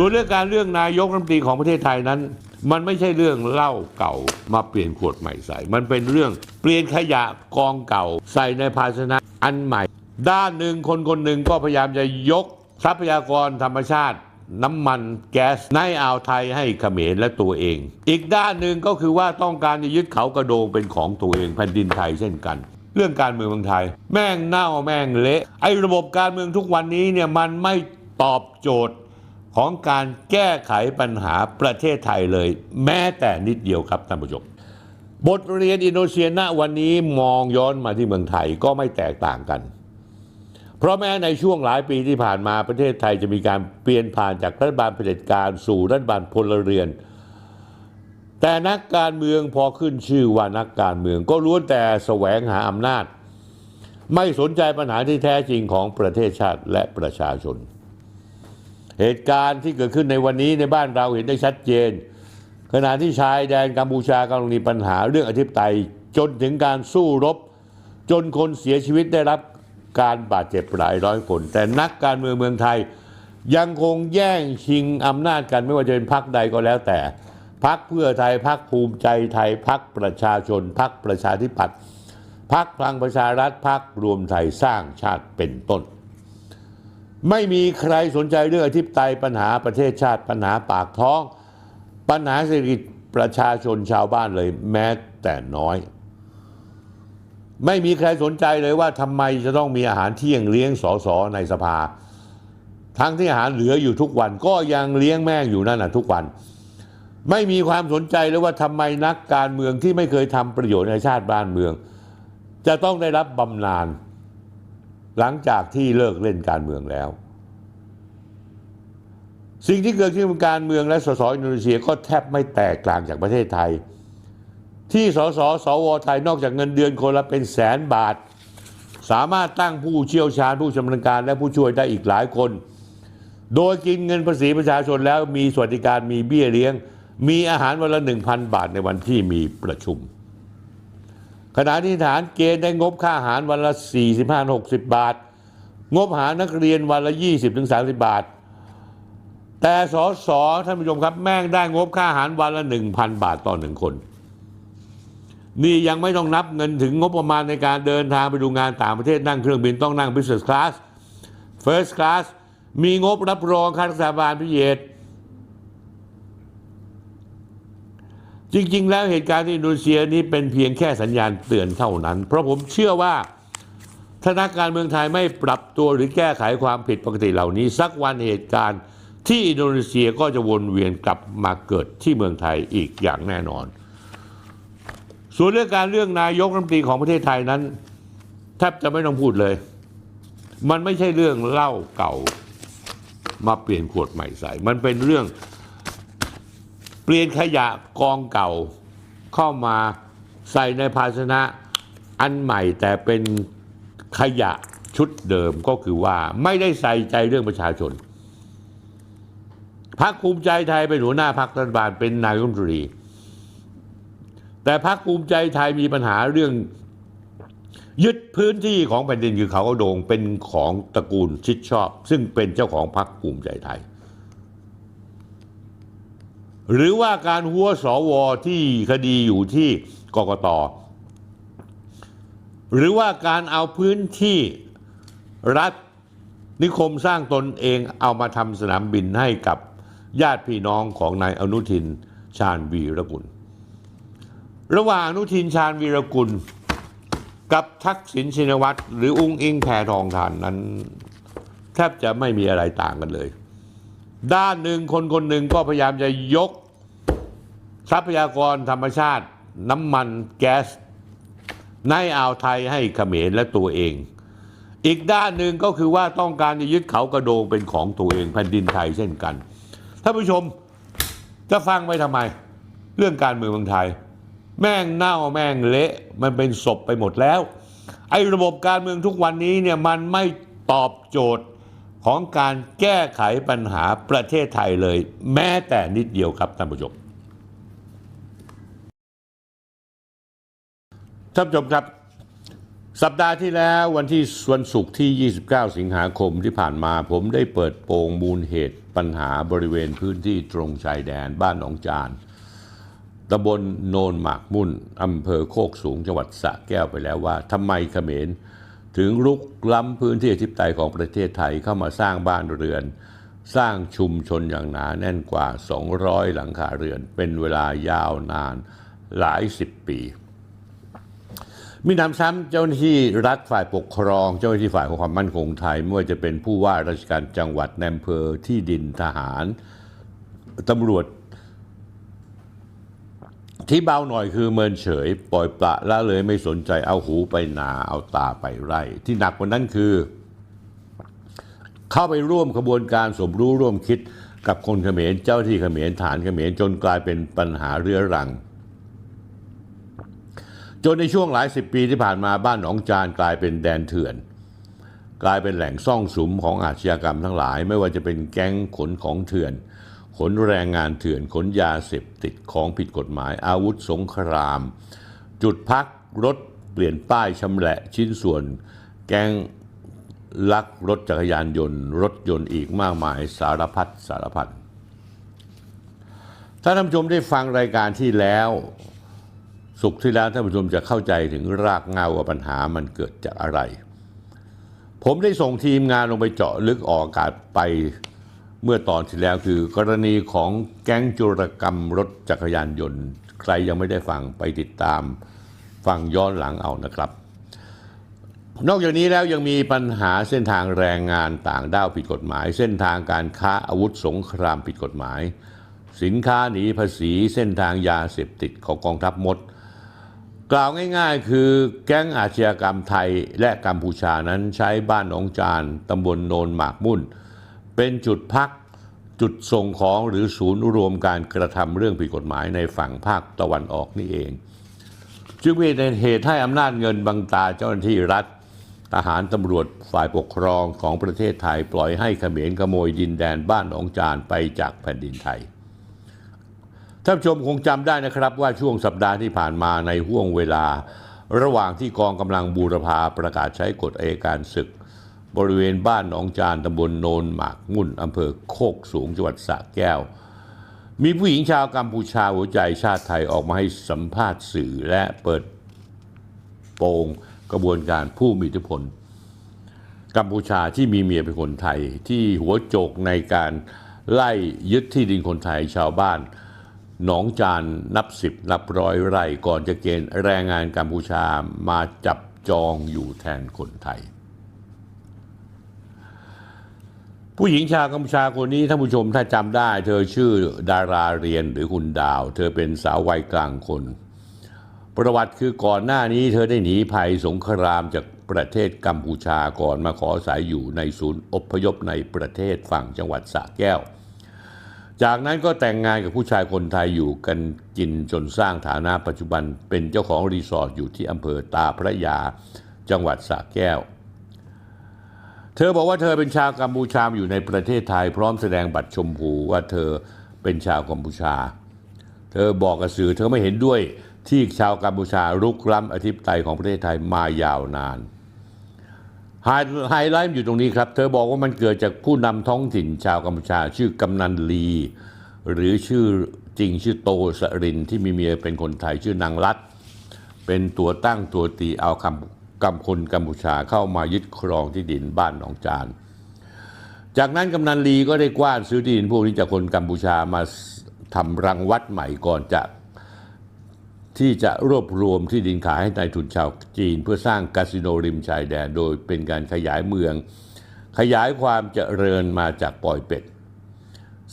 ส่วนเรื่องการเรื่องนายกรัฐมนตรีของประเทศไทยนั้น มันไม่ใช่เรื่องเหล้าเก่ามาเปลี่ยนขวดใหม่ใส่ มันเป็นเรื่องเปลี่ยนขยะกองเก่าใส่ในภาชนะอันใหม่ ด้านหนึ่งคนคนหนึ่งก็พยายามจะยกทรัพยากรธรรมชาติ น้ำมันแก๊สในอ่าวไทยให้เขมรและตัวเอง อีกด้านหนึ่งก็คือว่าต้องการจะยึดเขากระโดงเป็นของตัวเองแผ่นดินไทยเช่นกันเรื่องการเมืองเมืองไทย แม่งเน่าแม่งเละไอ้ระบบการเมืองทุกวันนี้เนี่ยมันไม่ตอบโจทย์ ของการแก้ไขปัญหาประเทศไทยเลย แม้แต่นิดเดียวครับท่านผู้ชมบทเรียนอินโดนีเซียณวันนี้มองย้อนมาที่เมืองไทยก็ไม่แตกต่างกัน เพราะแม้ในช่วงหลายปีที่ผ่านมาประเทศไทยจะมีการเปลี่ยนผ่านจากรัฐบาลเผด็จการสู่รัฐบาลพลเรือน แต่นักการเมืองพอขึ้นชื่อว่านักการเมือง ก็ล้วนแต่แสวงหาอำนาจ ไม่สนใจปัญหาที่แท้จริงของประเทศชาติและประชาชน เหตุการณ์ที่เกิดขึ้นในวันนี้ในบ้านเราเห็นได้ชัดเจน ขณะที่ชายแดนกัมพูชากำลังมีปัญหาเรื่องอธิปไตยจนถึงการสู้รบ จนคนเสียชีวิตได้รับการบาดเจ็บหลายร้อยคน แต่นักการเมืองเมืองไทย ยังคงแย่งชิงอำนาจกันไม่ว่าจะเป็นพรรคใดก็แล้วแต่ พรรคเพื่อไทยพรรคภูมิใจไทยพรรคประชาชนพรรคประชาธิปัตย์พรรคพลังประชารัฐพรรครวมไทยสร้างชาติเป็นต้น ไม่มีใครสนใจเรื่องอธิปไตยปัญหาประเทศชาติปัญหาปากท้อง ปัญหาเศรษฐกิจประชาชนชาวบ้านเลยแม้แต่น้อย ไม่มีใครสนใจเลยว่าทำไมจะต้องมีอาหารเที่ยงเลี้ยงสอสอในสภา ทั้งที่อาหารเหลืออยู่ทุกวันก็ยังเลี้ยงแม่งอยู่นั่นนะทุกวัน ไม่มีความสนใจเลยว่าทำไมนักการเมืองที่ไม่เคยทำประโยชน์ในชาติบ้านเมือง จะต้องได้รับบำนาญ หลังจากที่เลิกเล่นการเมืองแล้ว สิ่งที่เกิดขึ้นบนการเมืองและสสอินโดนีเซียก็แทบไม่แตกต่างจากประเทศไทย ที่สสสวไทยนอกจากเงินเดือนคนละเป็นแสนบาท สามารถตั้งผู้เชี่ยวชาญผู้ชำนาญการและผู้ช่วยได้อีกหลายคน โดยกินเงินภาษีประชาชนแล้วมีสวัสดิการมีเบี้ยเลี้ยง มีอาหารวันละ1,000 บาทในวันที่มีประชุม ขณะที่ทหารเกณฑ์ได้งบค่าอาหารวันละ 45-60 บาท งบหานักเรียนวันละ 20-30 บาท แต่สอสอท่านผู้ชมครับ แม่งได้งบค่าอาหารวันละ 1,000 บาทต่อหนึ่งคน นี่ยังไม่ต้องนับเงินถึงงบประมาณในการเดินทางไปดูงานต่างประเทศนั่งเครื่องบินต้องนั่ง business class first class มีงบรับรองค่ารักษาบาลพิเศษ จริง ๆ แล้วเหตุการณ์ที่อินโดนีเซียนี้เป็นเพียงแค่สัญญาณเตือนเท่านั้น เพราะผมเชื่อว่าถ้านักการเมืองไทยไม่ปรับตัวหรือแก้ไขความผิดปกติเหล่านี้ สักวันเหตุการณ์ที่อินโดนีเซียก็จะวนเวียนกลับมาเกิดที่เมืองไทยอีกอย่างแน่นอน ส่วนเรื่องการเรื่องนายกรัฐมนตรีของประเทศไทยนั้นแทบจะไม่ต้องพูดเลย มันไม่ใช่เรื่องเล้าเก่ามาเปลี่ยนขวดใหม่ใส่ มันเป็นเรื่อง ปลี่ยนขยะกองเก่าเข้ามาใส่ในภาชนะอันใหม่แต่เป็นขยะชุดเดิมก็คือว่าไม่ได้ใส่ใจเรื่องประชาชนพรรคภูมิใจไทยเป็นหัวหน้าพรรครัฐบาลเป็นนายกรัฐมนตรี แต่พรรคภูมิใจไทยมีปัญหาเรื่อง ยึดพื้นที่ของแผ่นดินคือเขากระโดงเป็นของตระกูลชิดชอบ ซึ่งเป็นเจ้าของพรรคภูมิใจไทย หรือว่าการหัวสวที่คดีอยู่ที่กกตหรือว่าการเอาพื้นที่รัฐนิคมสร้างตนเองเอามาทำสนามบินให้กับญาติพี่น้องของนายอนุทินชาญวีรกุล ระหว่างอนุทินชาญวีรกุล กับทักษิณชินวัตรหรืออุ้งอิงแพทองทานนั้น แทบจะไม่มีอะไรต่างกันเลย ด้านหนึ่งคนคนหนึ่งก็พยายามจะยก ทรัพยากรธรรมชาติ น้ำมันแก๊ส ในอ่าวไทยให้เขมรและตัวเอง อีกด้านหนึ่งก็คือว่าต้องการจะยึดเขากระโดงเป็นของตัวเองแผ่นดินไทยเช่นกันท่านผู้ชมจะฟังไปทำไม เรื่องการเมืองเมืองไทย แม่งเน่าแม่งเละมันเป็นศพไปหมดแล้ว ไอ้ระบบการเมืองทุกวันนี้เนี่ยมันไม่ตอบโจทย์ ของการแก้ไขปัญหาประเทศไทยเลย แม้แต่นิดเดียวครับท่านผู้ชมท่านผู้ชมครับ สัปดาห์ที่แล้ววันที่วันศุกร์ที่ 29 สิงหาคมที่ผ่านมาผมได้เปิดโปงมูลเหตุปัญหาบริเวณพื้นที่ตรงชายแดนบ้านหนองจานตำบลโนนหมากมุ่นอำเภอโคกสูงจังหวัดสระแก้วไปแล้วว่าทำไมเขมร ถึงรุกล้ำพื้นที่อธิปไตยของประเทศไทยเข้ามาสร้างบ้านเรือน สร้างชุมชนอย่างหนาแน่นกว่า 200 หลังคาเรือน เป็นเวลายาวนานหลายสิบปี มีนำซ้ำเจ้าหน้าที่รัฐฝ่ายปกครอง เจ้าหน้าที่ฝ่ายความมั่นคงไทยไม่ว่าจะเป็นผู้ว่าราชการจังหวัดในอำเภอที่ดินทหารตำรวจ ที่เบาหน่อยคือเมินเฉย ปล่อยปละละเลยไม่สนใจเอาหูไปนาเอาตาไปไร่ ที่หนักกว่านั้นคือ เข้าไปร่วมขบวนการสมรู้ร่วมคิดกับคนเขมรเจ้าที่เขมรฐานเขมรจนกลายเป็นปัญหาเรื้อรัง จนในช่วงหลายสิบปีที่ผ่านมาบ้านหนองจานกลายเป็นแดนเถื่อน กลายเป็นแหล่งซ่องสุมของอาชญากรรมทั้งหลาย ไม่ว่าจะเป็นแก๊งขนของเถื่อน ขนแรงงานเถื่อนขนยาเสพติดของผิดกฎหมาย อาวุธสงคราม จุดพักรถเปลี่ยนป้ายชำแหละชิ้นส่วน แก๊งลักรถจักรยานยนต์ รถยนต์อีกมากมายสารพัดสารพัดถ้าท่านผู้ชมได้ฟังรายการที่แล้ว สุขที่แล้วท่านผู้ชมจะเข้าใจถึงรากเหง้าว่าปัญหามันเกิดจากอะไร ผมได้ส่งทีมงานลงไปเจาะลึกออกอากาศไป เมื่อตอนที่แล้วคือกรณีของแก๊งจุรกรรมรถจักรยานยนต์ ใครยังไม่ได้ฟังไปติดตามฟังย้อนหลังเอานะครับ นอกจากนี้แล้วยังมีปัญหาเส้นทางแรงงานต่างด้าวผิดกฎหมาย เส้นทางการค้าอาวุธสงครามผิดกฎหมาย สินค้าหนีภาษีเส้นทางยาเสพติดของกองทัพมด กล่าวง่ายๆ คือแก๊งอาชญากรรมไทยและกัมพูชานั้นใช้บ้านหนองจานตำบลโนนหมากมุ่น เป็นจุดพักจุดส่งของหรือศูนย์รวมการกระทำเรื่องผิดกฎหมายในฝั่งภาคตะวันออกนี่เอง จึงเป็นเหตุให้อำนาจเงินบังตาเจ้าหน้าที่รัฐทหารตำรวจฝ่ายปกครองของประเทศไทยปล่อยให้เขมรขโมยดินแดนบ้านหนองจานไปจากแผ่นดินไทย ท่านผู้ชมคงจำได้นะครับว่าช่วงสัปดาห์ที่ผ่านมาในห่วงเวลา ระหว่างที่กองกำลังบูรพาประกาศใช้กฎเอการศึก บริเวณบ้านหนองจานตำบลโนนหมากมุ่นอำเภอโคกสูงจังหวัดสระแก้ว มีผู้หญิงชาวกัมพูชาหัวใจชาติไทยออกมาให้สัมภาษณ์สื่อและเปิดโปงกระบวนการผู้มีอิทธิพล กัมพูชาที่มีเมียเป็นคนไทยที่หัวโจกในการไล่ยึดที่ดินคนไทยชาวบ้าน หนองจานนับสิบนับร้อยไร่ก่อนจะเกณฑ์แรงงานกัมพูชามาจับจองอยู่แทนคนไทย ผู้หญิงชาวกัมพูชาคนนี้ท่านผู้ชมถ้าจำได้ เธอชื่อดาราเรียนหรือคุณดาว เธอเป็นสาววัยกลางคน ประวัติคือก่อนหน้านี้เธอได้หนีภัยสงครามจากประเทศกัมพูชาก่อนมาขออาศัยอยู่ในศูนย์อพยพในประเทศฝั่งจังหวัดสระแก้ว จากนั้นก็แต่งงานกับผู้ชายคนไทยอยู่กันกินจนสร้างฐานะปัจจุบันเป็นเจ้าของรีสอร์ทอยู่ที่อำเภอตาพระยาจังหวัดสระแก้ว เธอบอกว่าเธอเป็นชาวกัมพูชาอยู่ในประเทศไทย พร้อมแสดงบัตรชมพูว่าเธอเป็นชาวกัมพูชา เธอบอกกับสื่อเธอไม่เห็นด้วยที่ชาวกัมพูชารุกล้ำอธิปไตยของประเทศไทยมายาวนานไฮไลท์อยู่ตรงนี้ครับ เธอบอกว่ามันเกิดจากผู้นำท้องถิ่นชาวกัมพูชา ชื่อกำนันลี หรือชื่อจริงชื่อโตสรินที่มีเมียเป็นคนไทยชื่อนางรัตเป็นตัวตั้งตัวตีเอาคำ กำคนกัมพูชาเข้ามายึดครองที่ดินบ้านหนองจาน จากนั้นกำนันลีก็ได้กว้านซื้อที่ดินพวกนี้จากคนกัมพูชามาทำรังวัดใหม่ก่อนจะที่จะรวบรวมที่ดินขายให้นายทุนชาวจีน เพื่อสร้างคาสิโนริมชายแดน โดยเป็นการขยายเมือง ขยายความเจริญมาจากปอยเป็ด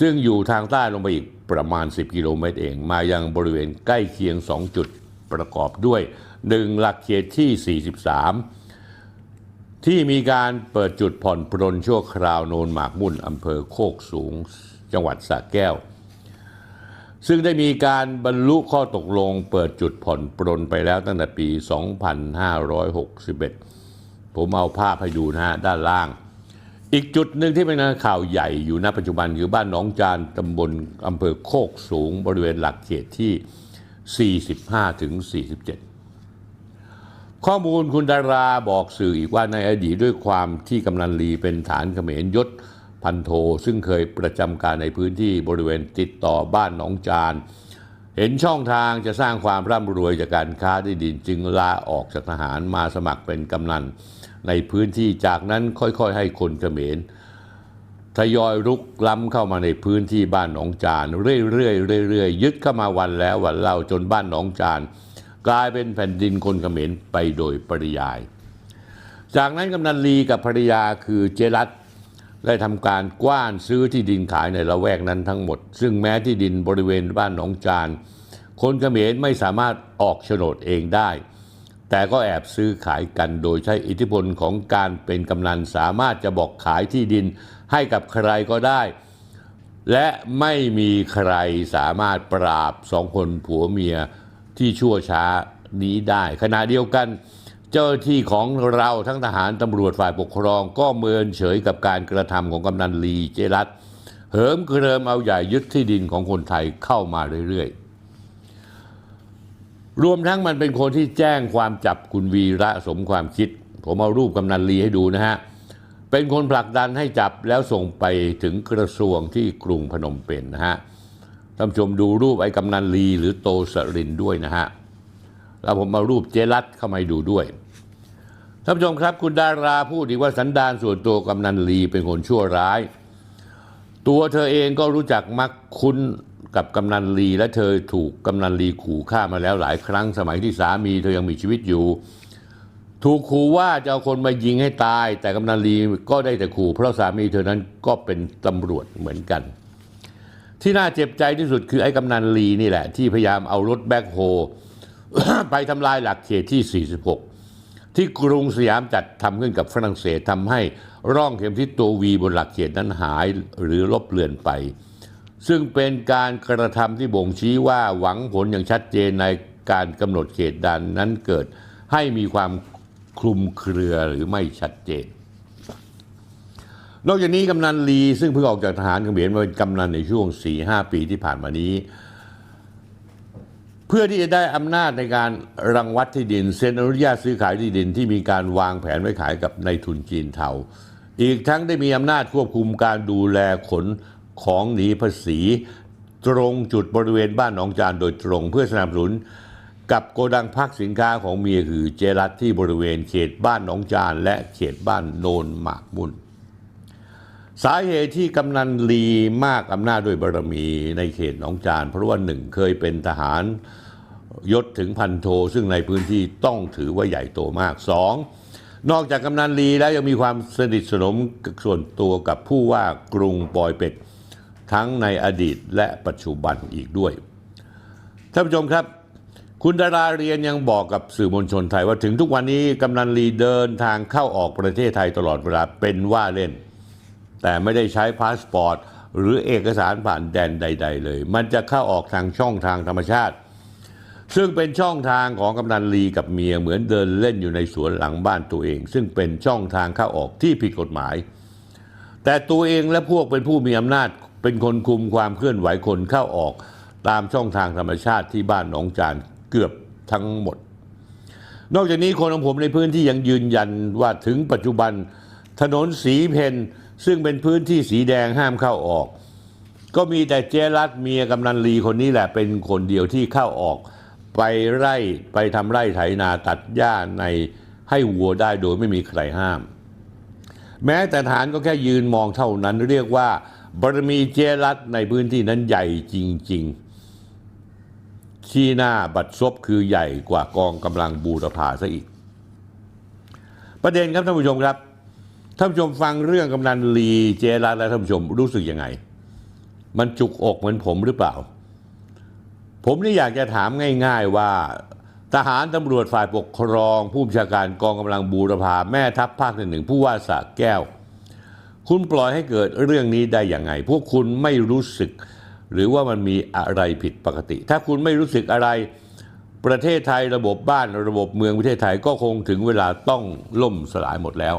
ซึ่งอยู่ทางใต้ลงไปอีกประมาณ 10 กิโลเมตรเอง มายังบริเวณใกล้เคียง 2 จุดประกอบด้วย 1. หลักเขตที่ 43 ที่มีการเปิดจุดผ่อนปรนชั่วคราวโนนหมากมุ่นอำเภอโคกสูง จังหวัดสระแก้ว ซึ่งได้มีการบรรลุข้อตกลงเปิดจุดผ่อนปรนไปแล้วตั้งแต่ปี 2561 ผมเอาภาพให้ดูนะฮะด้านล่างอีกจุดหนึ่งที่เป็นข่าวใหญ่อยู่ณปัจจุบันคือบ้านหนองจานตำบลอำเภอโคกสูง บริเวณหลักเขตที่ 45ถึง47 ข้อมูลคุณดาราบอกสื่ออีกว่าในอดีตด้วยความที่กำนันลีเป็นฐานเขมรยศพันโท ซึ่งเคยประจำการในพื้นที่บริเวณติดต่อบ้านหนองจานเห็นช่องทางจะสร้างความร่ำรวยจากการค้าที่ดินจึงลาออกจากทหารมาสมัครเป็นกำนันในพื้นที่จากนั้นค่อยๆ ให้คนเขมรทยอยรุกล้ำเข้ามาในพื้นที่บ้านหนองจานเรื่อยๆเรื่อยๆยึดเข้ามาวันแล้ววันเล่าจนบ้านหนองจาน กลายเป็นแผ่นดินคนเขมรไปโดยปริยาย จากนั้นกำนันลีกับภรรยาคือเจรัตได้ทำการกว้านซื้อที่ดินขายในละแวกนั้นทั้งหมด ซึ่งแม้ที่ดินบริเวณบ้านหนองจาน คนเขมรไม่สามารถออกโฉนดเองได้ แต่ก็แอบซื้อขายกันโดยใช้อิทธิพลของการเป็นกำนันสามารถจะบอกขายที่ดินให้กับใครก็ได้ และไม่มีใครสามารถปราบสองคนผัวเมีย ที่ชั่วช้านี้ได้ ขณะเดียวกัน เจ้าที่ของเราทั้งทหารตำรวจฝ่ายปกครอง ก็เมินเฉยกับการกระทำของกำนันลีเจรัตเหิมเกริมเอาใหญ่ยึดที่ดินของคนไทยเข้ามาเรื่อยๆ รวมทั้งมันเป็นคนที่แจ้งความจับคุณวีระสมความคิด ผมเอารูปกำนันลีให้ดูนะฮะ เป็นคนผลักดันให้จับแล้วส่งไปถึงกระทรวงที่กรุงพนมเปญนนะฮะ ท่านผู้ชมดูรูปไอ้กำนันลีหรือโตสรินด้วยนะฮะ แล้วผมเอารูปเจรัตเข้ามาดูด้วย ท่านผู้ชมครับคุณดาราพูดอีกว่าสันดานส่วนตัวกำนันลีเป็นคนชั่วร้าย ตัวเธอเองก็รู้จักมักคุ้นกับกำนันลีและเธอถูกกำนันลีขู่ฆ่ามาแล้วหลายครั้งสมัยที่สามีเธอยังมีชีวิตอยู่ ถูกขู่ว่าจะเอาคนมายิงให้ตาย แต่กำนันลีก็ได้แต่ขู่เพราะสามีเธอนั้นก็เป็นตำรวจเหมือนกัน ที่น่าเจ็บใจที่สุดคือไอ้กำนันลีนี่แหละ ที่พยายามเอารถแบ็คโฮไปทำลายหลักเขตที่ 46 ที่กรุงสยามจัดทำขึ้นกับฝรั่งเศสทำให้ร่องเข็มทิศตัววีบนหลักเขตนั้นหายหรือลบเลือนไป ซึ่งเป็นการกระทำที่บ่งชี้ว่าหวังผลอย่างชัดเจนในการกำหนดเขตดันนั้นเกิดให้มีความคลุมเครือหรือไม่ชัดเจน นอกจากนี้กำนันลีซึ่งเพิ่งออกจากทหารเขมรมาเป็นกำนันในช่วง 4-5 ปีที่ผ่านมานี้ เพื่อที่จะได้อำนาจในการรังวัดที่ดินเซ็นอนุญาตซื้อขายที่ดินที่มีการวางแผนไว้ขายกับนายทุนจีนเทาอีกทั้งได้มีอำนาจควบคุมการดูแลขนของหนีภาษี ตรงจุดบริเวณบ้านหนองจานโดยตรงเพื่อสนับสนุนกับโกดังพักสินค้าของเมียคือเจรัตที่บริเวณเขตบ้านหนองจานและเขตบ้านโนนหมากมุน สาเหตุที่กำนันลีมากอำนาจด้วยบารมีในเขตหนองจาน เพราะว่าหนึ่งเคยเป็นทหารยศถึงพันโท ซึ่งในพื้นที่ต้องถือว่าใหญ่โตมากสองนอกจากกำนันลีแล้วยังมีความสนิทสนมส่วนตัวกับผู้ว่ากรุงปอยเป็ดทั้งในอดีตและปัจจุบันอีกด้วยท่านผู้ชมครับ คุณดาราเรียนยังบอกกับสื่อมวลชนไทยว่าถึงทุกวันนี้กำนันลีเดินทางเข้าออกประเทศไทยตลอดเวลาเป็นว่าเล่น แต่ไม่ได้ใช้พาสปอร์ตหรือเอกสารผ่านแดนใด ๆ เลย มันจะเข้าออกทางช่องทางธรรมชาติ ซึ่งเป็นช่องทางของกำนันลีกับเมียเหมือนเดินเล่นอยู่ในสวนหลังบ้านตัวเอง ซึ่งเป็นช่องทางเข้าออกที่ผิดกฎหมาย แต่ตัวเองและพวกเป็นผู้มีอำนาจเป็นคนคุมความเคลื่อนไหวคนเข้าออกตามช่องทางธรรมชาติที่บ้านหนองจานเกือบทั้งหมด นอกจากนี้คนของผมในพื้นที่ยังยืนยันว่าถึงปัจจุบันถนนสีเพน ซึ่งเป็นพื้นที่สีแดงห้ามเข้าออก ก็มีแต่เจรัตเมียกำนันลีคนนี้แหละเป็นคนเดียวที่เข้าออก ไปไร่ไปทำไร่ไถนาตัดหญ้าในให้วัวได้โดยไม่มีใครห้าม แม้แต่ทหารก็แค่ยืนมองเท่านั้นเรียกว่าบารมีเจรัตในพื้นที่นั้นใหญ่จริง ๆ ที่หน้าบัดซบคือใหญ่กว่ากองกำลังบูรพาซะอีก ประเด็นครับท่านผู้ชมครับ ท่านผู้ชมฟังเรื่องกำนันลีเจรัตแล้วท่านผู้ชมรู้สึกยังไง มันจุกอกเหมือนผมหรือเปล่า ผมนี่อยากจะถามง่าย ๆว่า ทหารตำรวจฝ่ายปกครอง ผู้บัญชาการกองกำลังบูรพาแม่ทัพภาคหนึ่งผู้ว่าสระแก้ว คุณปล่อยให้เกิดเรื่องนี้ได้อย่างไง พวกคุณไม่รู้สึก หรือว่ามันมีอะไรผิดปกติ ถ้าคุณไม่รู้สึกอะไรประเทศไทยระบบบ้านระบบเมืองประเทศไทยก็คงถึงเวลาต้องล่มสลายหมดแล้ว